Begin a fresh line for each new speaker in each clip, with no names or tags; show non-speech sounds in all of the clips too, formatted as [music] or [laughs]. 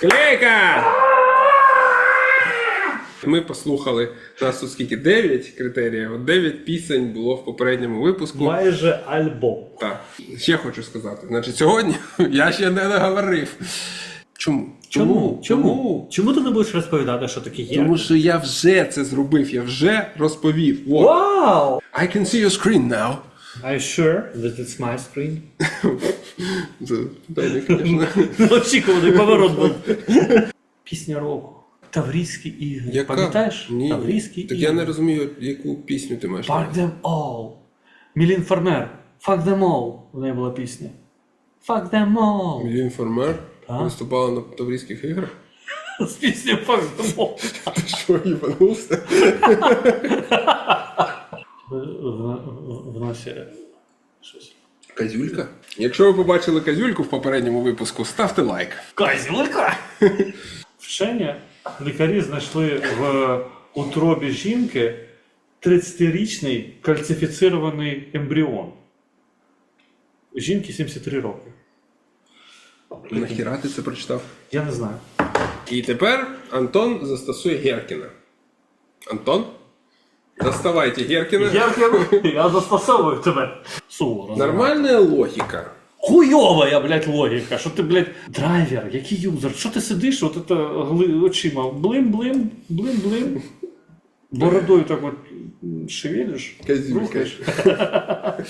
Склейка! Ми послухали нас тут скільки 9 критеріїв, от 9 пісень було в попередньому випуску.
Майже альбом.
Так, ще хочу сказати. Значить, сьогодні [laughs] я ще не наговорив. Чому?
Чому? Чому? Чому ти не будеш розповідати, що таке є?
Тому що я вже це зробив, я вже розповів.
Вау!
I can see your screen now.
Are you sure that it's my screen?
Питання, звісно.
Неочікуваний поворот був. Пісня року. Таврійські ігри.
Яка?
Пам'ятаєш?
Ні.
Таврійські
Так
ігри.
я не розумію, яку пісню ти маєш. на
Fuck
увазі.
them all. Мілін Фермер. Fuck them all. У неї була пісня. Fuck them all.
Мілін Фармер
Так.
виступала на Таврійських іграх.
З піснею Fuck them all. [laughs]
Ти що, їбанувся? [laughs]
Носі щось.
Казюлька? Якщо ви побачили казюльку в попередньому випуску, ставте лайк.
Козюлька! [laughs] Вчені лікарі знайшли в утробі жінки 30-річний кальцифіцирований ембріон. Жінки 73 роки.
Нахіра ти це прочитав?
Я не знаю.
І тепер Антон застосує Геркіна. Антон? Доставайте Геркина.
Геркин, я застосовую тебе. Суворо.
Нормальна логіка.
Хуйова, блядь, логіка. Що ти, блядь, драйвер, який юзер? Що ти сидиш, от це гли- очима? Блим-блим, блим-блим. Бородою так от м, шевелиш.
Казюлька.
рухаєш. [laughs]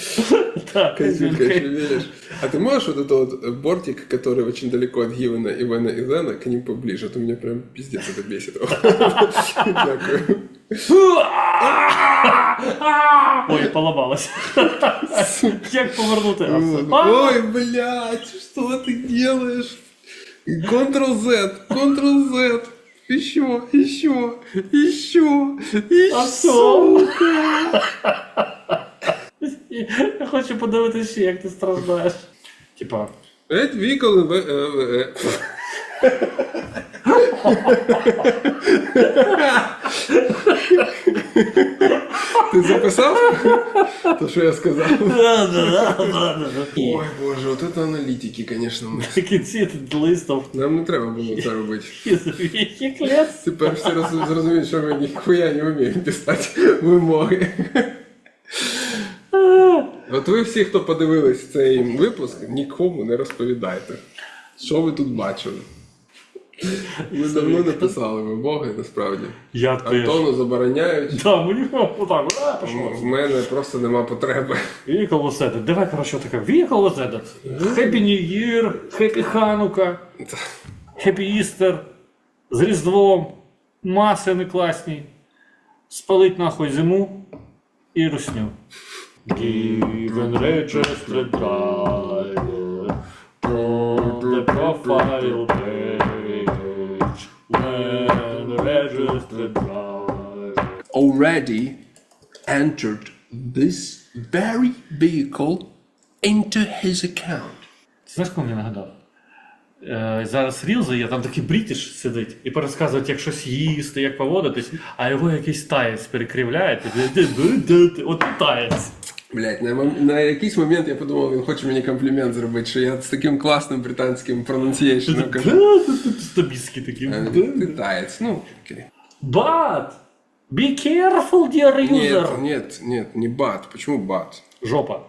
Так,
Казюлька,
казюлька.
шевелишь. А ты можешь вот этот вот бортик, который очень далеко от Гивена, Ивана и Зена, к ним поближе? А то меня прям пиздец это бесит. [laughs] [laughs]
Ой, поламалась. Як повернути?
Ой, блядь, что ты делаешь? Ctrl-Z, Ctrl-Z. Еще, еще, еще,
А
еще.
все. Я хочу подивитися, як ти страждаєш. Типа,
Эти віколи... в- е, в- е. Ти записав? То, що я сказав? Ой, боже, от це аналітики, конечно. ми.
в кінці листов
Нам не треба було це робити. Тепер всі роз- зрозуміють, що ми ніхуя не вміємо писати вимоги. От ви всі, хто подивились цей випуск, нікому не розповідайте, що ви тут бачили. Ми давно не писали вимоги, насправді.
Я теж.
Антону забороняють.
Да, мені отак, а, пішло.
В мене просто нема потреби.
Vehicle was added. Давай, коротше, таке. Vehicle was added. Happy New Year, Happy Hanukkah, Happy Easter, з Різдвом, масини класні. Спалить нахуй зиму і русню. Given registered driver on the profile
Already entered this very vehicle into his account.
Знаєш, кого мені нагадав? Е, зараз рілзи є, там такий брітіш сидить і пересказують, як щось їсти, як поводитись, а його якийсь таєць перекривляє. ти- От таєць.
Блять, на, на якийсь момент я подумав, він хоче мені комплімент зробити, що я з таким класним британським pronunciation кажу.
Стобіски такі.
А він, Ти таєць, ну окей.
But be careful, dear
Нет,
user.
нет, нет, не бат. Почему бат?
Жопа.